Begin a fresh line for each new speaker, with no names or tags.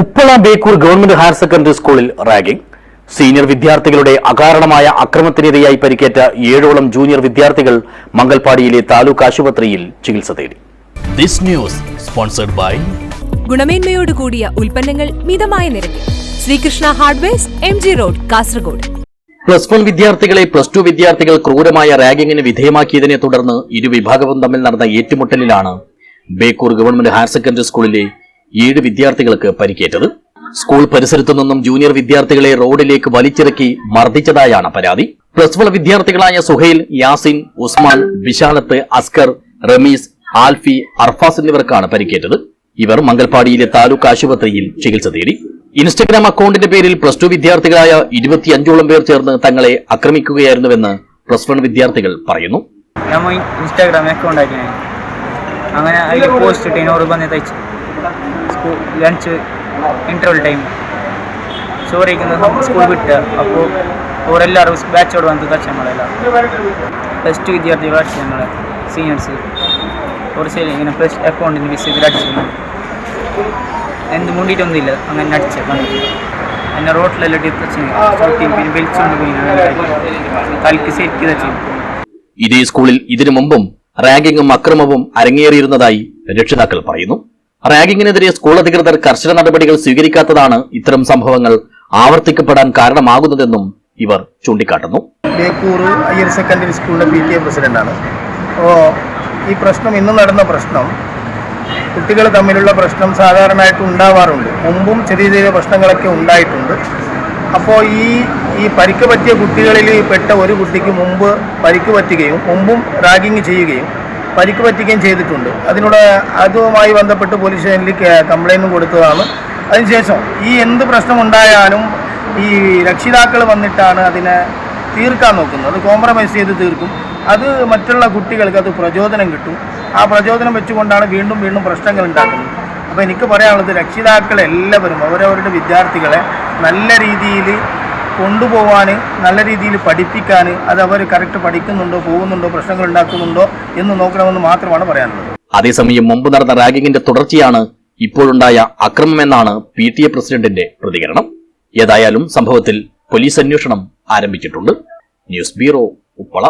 Uppala Bekur government higher secondary സ്കൂളിൽ ragging. Senior വിദ്യാർത്ഥികളുടെ അകാരണമായ അക്രമത്തിനിരയായി പരിക്കേറ്റ ഏഴോളം ജൂനിയർ വിദ്യാർത്ഥികൾ മംഗൽപാടിയിലെ താലൂക്ക് ആശുപത്രിയിൽ ചികിത്സ തേടി.
This news sponsored by
ഗുണമേന്മയോട് കൂടിയ ഉൽപ്പന്നങ്ങൾ മിതമായ നിരക്കിൽ. Sreekrishna hardwares M G road Kasaragod.
Plus one വിദ്യാർത്ഥികളെ പ്ലസ് ടു വിദ്യാർത്ഥികൾ ക്രൂരമായ റാഗിംഗിന് വിധേയമാക്കിയതിനെ തുടർന്ന് ഇരുവിഭാഗവും തമ്മിൽ നടന്ന ഏറ്റുമുട്ടലിലാണ് ബേക്കൂർ ഗവൺമെന്റ് ഹയർ സെക്കൻഡറി സ്കൂളിലെ ഏഴ് വിദ്യാർത്ഥികൾക്ക് പരിക്കേറ്റത്. സ്കൂൾ പരിസരത്തു നിന്നും ജൂനിയർ വിദ്യാർത്ഥികളെ റോഡിലേക്ക് വലിച്ചിറക്കി മർദ്ദിച്ചതായാണ് പരാതി. പ്ലസ് വൺ വിദ്യാർത്ഥികളായ സുഹൈൽ യാസിൻ ഉസ്മാൻ വിശാലത്ത് അസ്കർ റമീസ് ആൽഫി അർഫാസ് എന്നിവർക്കാണ് പരിക്കേറ്റത്. ഇവർ മംഗൽപാടിയിലെ താലൂക്ക് ആശുപത്രിയിൽ ചികിത്സ തേടി. ഇൻസ്റ്റഗ്രാം അക്കൌണ്ടിന്റെ പേരിൽ പ്ലസ് ടു വിദ്യാർത്ഥികളായ ഇരുപത്തിയഞ്ചോളം പേർ ചേർന്ന് തങ്ങളെ ആക്രമിക്കുകയായിരുന്നുവെന്ന് പ്ലസ് വൺ വിദ്യാർത്ഥികൾ പറയുന്നു.
ഇൻസ്റ്റാഗ്രാം അക്കൗണ്ട് അങ്ങനെ പോസ്റ്റ് ഇട്ട് എന്നോട് വന്ന് തയ്ച്ചു. School lunch interval time ചോറിക്കുന്ന school വിട്ട് അപ്പോൾ അവരെല്ലാവരും ബാച്ചോട് വന്ന് തച്ച നമ്മളെല്ല പ്ലസ് ടു വിദ്യാർത്ഥികൾ അടിച്ചു ഞങ്ങളെ സീനിയേഴ്സ് ഒരു സൈഡ് ഇങ്ങനെ പ്ലസ് അക്കൗണ്ടിന് വിസിറ്റിൽ അടിച്ചു എന്ത് മുണ്ടിയിട്ടൊന്നുമില്ല അങ്ങനെ അടിച്ച വന്നിട്ട് എന്നെ റോട്ടിലെല്ലാം ഇട്ട് തച്ചു ചോട്ടി പിന്നെ വലിച്ചുകൊണ്ട് പോയി തലക്ക് ശരിക്ക് തച്ചു
ഇതേ സ്കൂളിൽ ഇതിനു മുമ്പും റാഗിങ്ങും അക്രമവും അരങ്ങേറിയിരുന്നതായി രക്ഷിതാക്കൾ പറയുന്നു റാഗിങ്ങിനെതിരെ സ്കൂൾ അധികൃതർ കർശന നടപടികൾ സ്വീകരിക്കാത്തതാണ് ഇത്തരം സംഭവങ്ങൾ ആവർത്തിക്കപ്പെടാൻ കാരണമാകുന്നതെന്നും ഇവർ ചൂണ്ടിക്കാട്ടുന്നു.
ബേപ്പൂർ ഹയർ സെക്കൻഡറി സ്കൂളിലെ പി ടി എ പ്രസിഡന്റാണ്. അപ്പോൾ ഈ പ്രശ്നം ഇന്ന് നടന്ന പ്രശ്നം കുട്ടികൾ തമ്മിലുള്ള പ്രശ്നം സാധാരണയായിട്ട് ഉണ്ടാവാറുണ്ട്. മുമ്പും ചെറിയ ചെറിയ പ്രശ്നങ്ങളൊക്കെ ഉണ്ടായിട്ടുണ്ട്. അപ്പോൾ ഈ ഈ പരിക്ക് പറ്റിയ കുട്ടികളിൽ പെട്ട ഒരു കുട്ടിക്ക് മുമ്പ് പരിക്ക് പറ്റുകയും മുമ്പും റാഗിങ് ചെയ്യുകയും പരിക്ക് പറ്റുകയും ചെയ്തിട്ടുണ്ട്. അതിനോട് അതുമായി ബന്ധപ്പെട്ട് പോലീസ് സ്റ്റേഷനിൽ കംപ്ലൈന്റും കൊടുത്തതാണ്. അതിനുശേഷം ഈ എന്ത് പ്രശ്നമുണ്ടായാലും ഈ രക്ഷിതാക്കൾ വന്നിട്ടാണ് അതിനെ തീർക്കാൻ നോക്കുന്നത്. അത് കോംപ്രമൈസ് ചെയ്ത് തീർക്കും. അത് മറ്റുള്ള കുട്ടികൾക്ക് അത് പ്രചോദനം കിട്ടും. ആ പ്രചോദനം വെച്ചുകൊണ്ടാണ് വീണ്ടും വീണ്ടും പ്രശ്നങ്ങൾ ഉണ്ടാക്കുന്നത്. അപ്പോൾ എനിക്ക് പറയാനുള്ളത് രക്ഷിതാക്കളെല്ലാവരും അവരവരുടെ വിദ്യാർത്ഥികളെ നല്ല രീതിയിൽ കൊണ്ടുപോകാൻ നല്ല രീതിയിൽ പഠിപ്പിക്കാൻ അത് അവർ കറക്റ്റ് പഠിക്കുന്നുണ്ടോ പോകുന്നുണ്ടോ പ്രശ്നങ്ങൾ ഉണ്ടാക്കുന്നുണ്ടോ എന്ന് നോക്കണമെന്ന് മാത്രമാണ് പറയാനുള്ളത്.
അതേസമയം മുമ്പ് നടന്ന റാഗിങ്ങിന്റെ തുടർച്ചയാണ് ഇപ്പോഴുണ്ടായ അക്രമമെന്നാണ് പി ടി എ പ്രസിഡന്റിന്റെ പ്രതികരണം. ഏതായാലും സംഭവത്തിൽ പോലീസ് അന്വേഷണം ആരംഭിച്ചിട്ടുണ്ട്. News bureau Uppala.